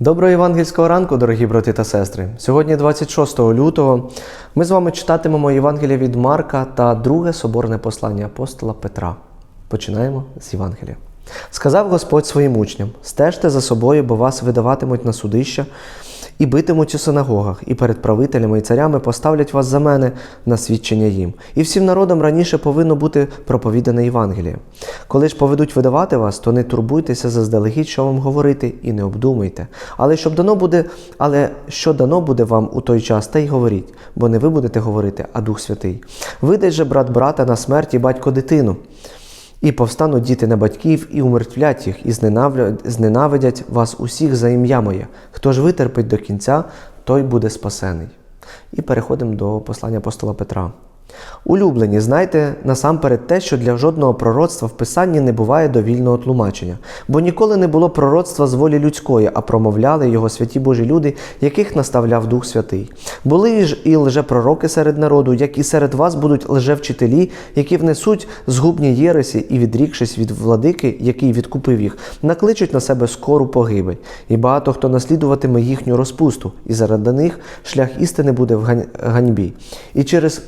Доброго євангельського ранку, дорогі брати та сестри. Сьогодні, 26 лютого, ми з вами читатимемо Євангелія від Марка та друге соборне послання апостола Петра. Починаємо з Євангелія. Сказав Господь своїм учням: стежте за собою, бо вас видаватимуть на судища і битимуть у синагогах, і перед правителями і царями поставлять вас за мене на свідчення їм. І всім народам раніше повинно бути проповідане Євангеліє. Коли ж поведуть видавати вас, то не турбуйтеся заздалегідь, що вам говорити, і не обдумуйте. Але щоб дано буде, але що дано буде вам у той час, те й говоріть, бо не ви будете говорити, а Дух Святий. Видать же брат брата на смерть і батько дитину. І повстануть діти на батьків, і умертвлять їх, і зненавидять вас усіх за ім'я моє. Хто ж витерпить до кінця, той буде спасений. І переходимо до послання апостола Петра. Улюблені, знайте насамперед те, що для жодного пророцтва в Писанні не буває довільного тлумачення, бо ніколи не було пророцтва з волі людської, а промовляли його святі Божі люди, яких наставляв Дух Святий. Були ж і лжепророки серед народу, як і серед вас будуть лжевчителі, які внесуть згубні єресі і, відрікшись від владики, який відкупив їх, накличуть на себе скору погибель. І багато хто наслідуватиме їхню розпусту, і заради них шлях істини буде в ганьбі. І через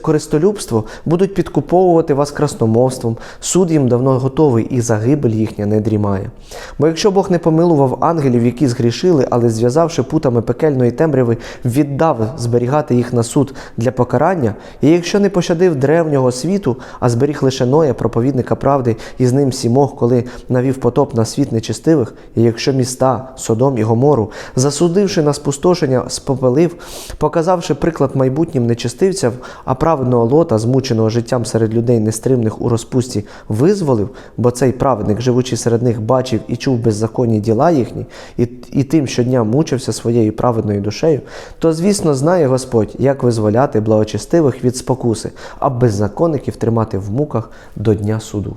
користолюбство будуть підкуповувати вас красномовством, суд їм давно готовий, і загибель їхня не дрімає. Бо якщо Бог не помилував ангелів, які згрішили, але зв'язавши путами пекельної темряви, віддав зберігати їх на суд для покарання, і якщо не пощадив древнього світу, а зберіг лише Ноя, проповідника правди, і з ним сімох, коли навів потоп на світ нечистивих, і якщо міста, Содом і Гомору, засудивши на спустошення, спопелив, показавши приклад майбутнім нечистивцям, а праведного лота, змученого життям серед людей нестримних у розпусті, визволив, бо цей праведник, живучи серед них, бачив і чув беззаконні діла їхні, і, і тим щодня мучився своєю праведною душею, то, звісно, знає Господь, як визволяти благочестивих від спокуси, а беззаконників тримати в муках до дня суду.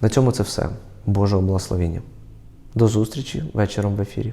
На цьому це все. Божого благословення. До зустрічі вечором в ефірі.